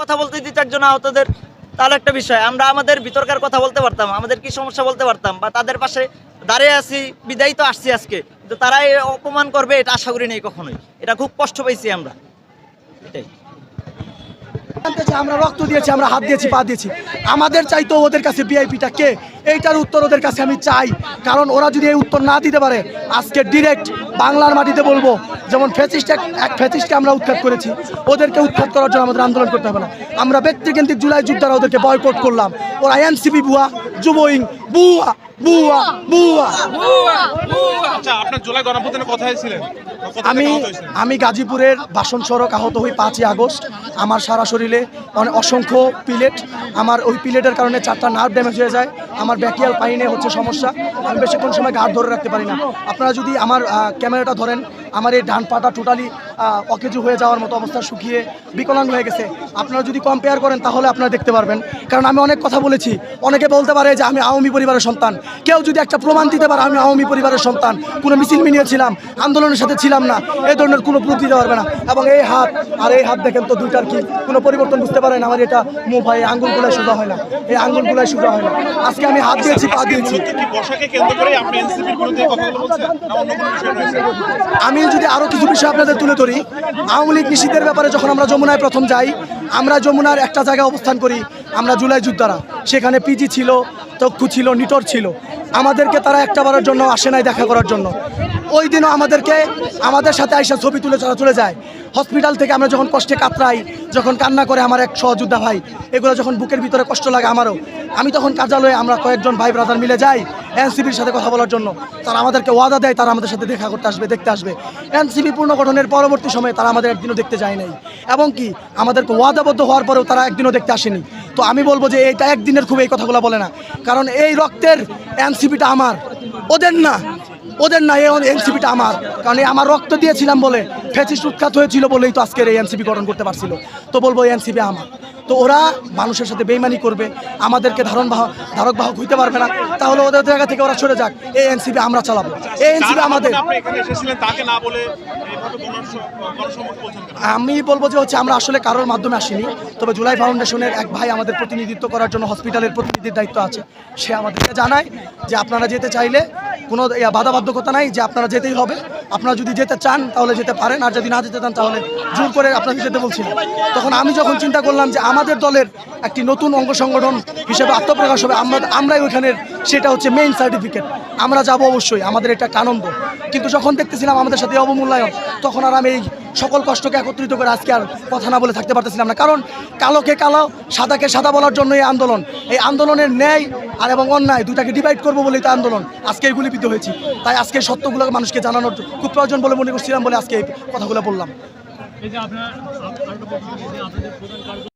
কথা বলতে দিত একজন আহতদের, তাহলে একটা বিষয়, আমরা আমাদের ভিতরকার কথা বলতে পারতাম, আমাদের কি সমস্যা বলতে পারতাম, বা তাদের পাশে দাঁড়িয়ে আছি, বিদায়ী তো আসছি আজকে, কিন্তু তারা অপমান করবে এটা আশা করি নেই কখনোই। এটা খুব কষ্ট পাইছি আমরা। এটাই। আমরা রক্ত দিয়েছি, আমরা হাত দিয়েছি, পা দিয়েছি, আমাদের চাই তো ওদের কাছে ভিআইপিটা কে? এইটার উত্তর ওদের কাছে আমি চাই। কারণ ওরা যদি এই উত্তর না দিতে পারে, আজকে ডিরেক্ট বাংলার মাটিতে বলব, যেমন ফেসিস্ট এক ফেসিস্টকে আমরা উৎখাত করেছি, ওদেরকে উৎখাত করার জন্য আমাদের আন্দোলন করতে হবে না। আমরা ব্যক্তিকেন্দ্রিক জুলাই যুদ্ধ ওদেরকে বয়কট করলাম। ওরা এনসিপি বুয়া যুবইং বুয়া। বুয়া বুয়া। আচ্ছা আপনার জুলাই গণপ্রদানে কোথায় ছিলেন। আমি আমি গাজীপুরের বাসন সড়ক আহত হই পাঁচই আগস্ট। আমার সারা শরীরে অনেক অসংখ্য পিলেট। আমার ওই পিলেটের কারণে চারটা নার্ভ ড্যামেজ হয়ে যায়। আমার ব্যাকিয়াল পাইনে হচ্ছে সমস্যা। আমি বেশিক্ষণ সময় গাঢ় ধরে রাখতে পারি না। আপনারা যদি আমার ক্যামেরাটা ধরেন আমার এই ডান পাটা টোটালি অকেজু হয়ে যাওয়ার মতো অবস্থা শুকিয়ে বিকলাঙ্গ হয়ে গেছে। আপনারা যদি কম্পেয়ার করেন, তাহলে আপনারা দেখতে পারবেন। কারণ আমি অনেক কথা বলেছি। অনেকে বলতে পারে যে, আমি আওয়ামী পরিবারের সন্তান। কেউ যদি একটা প্রমাণ দিতে পারে, আমি আওয়ামী পরিবারের সন্তান। কোনো মিছিল মিলিয়ে ছিলাম আন্দোলনের সাথে ছিলাম না। এই ধরনের কোনো প্রুফ দিতে পারবে না। এবং এই হাত, আর এই হাত দেখেন তো দুইটার কি? কোনো পরিবর্তন বুঝতে পারেন আমার এটা মুভ হয় আঙ্গুলগুলাই সোজা হয় না। এই আঙ্গুলগুলাই সোজা হয় না। আজকে আমি হাত দিয়েছি, পা দিয়েছি। আমি যদি আরও কিছু বিষয় আপনাদের তুলে ধরি আওয়ামী লীগ নিষিদ্ধের ব্যাপারে যখন আমরা যমুনায় প্রথম যাই, আমরা যমুনার একটা জায়গায় অবস্থান করি, আমরা জুলাই যুদ্ধারা। সেখানে পিজি ছিল, তক্ষু ছিল, নিটর ছিল। আমাদেরকে তারা একটা বারের জন্য আসে নাই দেখা করার জন্য। ওই দিনও আমাদেরকে, আমাদের সাথে আইসা ছবি তুলে চলা চলে যায়। হসপিটাল থেকে আমরা যখন কষ্টে কাতরাই, যখন কান্না করে আমার এক সহযোদ্ধা ভাই, এগুলো যখন বুকের ভিতরে কষ্ট লাগে আমারও। আমি তখন কার্যালয়ে আমরা কয়েকজন ভাই ব্রাদার মিলে যাই এনসিপির সাথে কথা বলার জন্য। তারা আমাদেরকে ওয়াদা দেয়, তারা আমাদের সাথে দেখা করতে আসবে, দেখতে আসবে। এনসিপি পুনর্গঠনের পরবর্তী সময়ে তারা আমাদের একদিনও দেখতে যায় নাই। এবং কি, আমাদেরকে ওয়াদাবদ্ধ হওয়ার পরেও তারা একদিনও দেখতে আসেনি। তো আমি বলব যে এটা একদিনের খুব এই কথাগুলো বলে না। কারণ এই রক্তের এনসিপিটা আমার। ওদের না। ওদের না, এই এনসিপিটা আমার। কারণ আমার রক্ত দিয়েছিলাম বলে ফেসিস্ট উৎখাত হয়েছিল বলেই তো আজকের এই এনসিপি গঠন করতে পারছিল। তো বলব এনসিপি আমার। তো ওরা মানুষের সাথে বেইমানি করবে আমাদেরকে ধারণ বাহক ধারক বাহক হইতে পারবে না তাহলে ওদের জায়গা থেকে ওরা সরে যাক। এই এনসিপি আমরা চালাবো। এই এনসিপি আমাদের? আমি বলব যে হচ্ছে আমরা আসলে কারোর মাধ্যমে আসিনি তবে জুলাই ফাউন্ডেশনের এক ভাই আমাদের প্রতিনিধিত্ব করার জন্য হসপিটালের প্রতিনিধির দায়িত্ব আছে। সে আমাদেরকে জানায় যে আপনারা যেতে চাইলে কোনো বাধাবাধ্যকতা নাই যে আপনারা যেতেই হবে। আপনারা যদি যেতে চান, তাহলে যেতে পারেন। আর যদি না যেতে চান, তাহলে জোর করে আপনাকে যেতে বলছি। তখন আমি যখন চিন্তা করলাম যে আমাদের দলের একটি নতুন অঙ্গ সংগঠন হিসেবে আত্মপ্রকাশ হবে, আমরা আমরাই ওইখানের সেটা হচ্ছে মেইন সার্টিফিকেট আমরা যাব অবশ্যই, আমাদের এটা একটা আনন্দ। কিন্তু যখন দেখতেছিলাম আমাদের সাথে অবমূল্যায়ন, তখন আর আমি এই সকল কষ্টকে একত্রিত করে আজকে আর কথা না বলে থাকতে পারতেছিলাম না কারণ কালোকে কালো, সাদাকে সাদা বলার জন্য এই আন্দোলন। এই আন্দোলনের ন্যায় আর এবং অন্যায় দুটাকে ডিভাইড করব বলেই তো আন্দোলন। আজকে এই হয়েছি। তাই আজকে সত্যগুলো মানুষকে জানানোর খুব প্রয়োজন বলে মনে করছিলাম বলে আজকে এই কথাগুলো বললাম।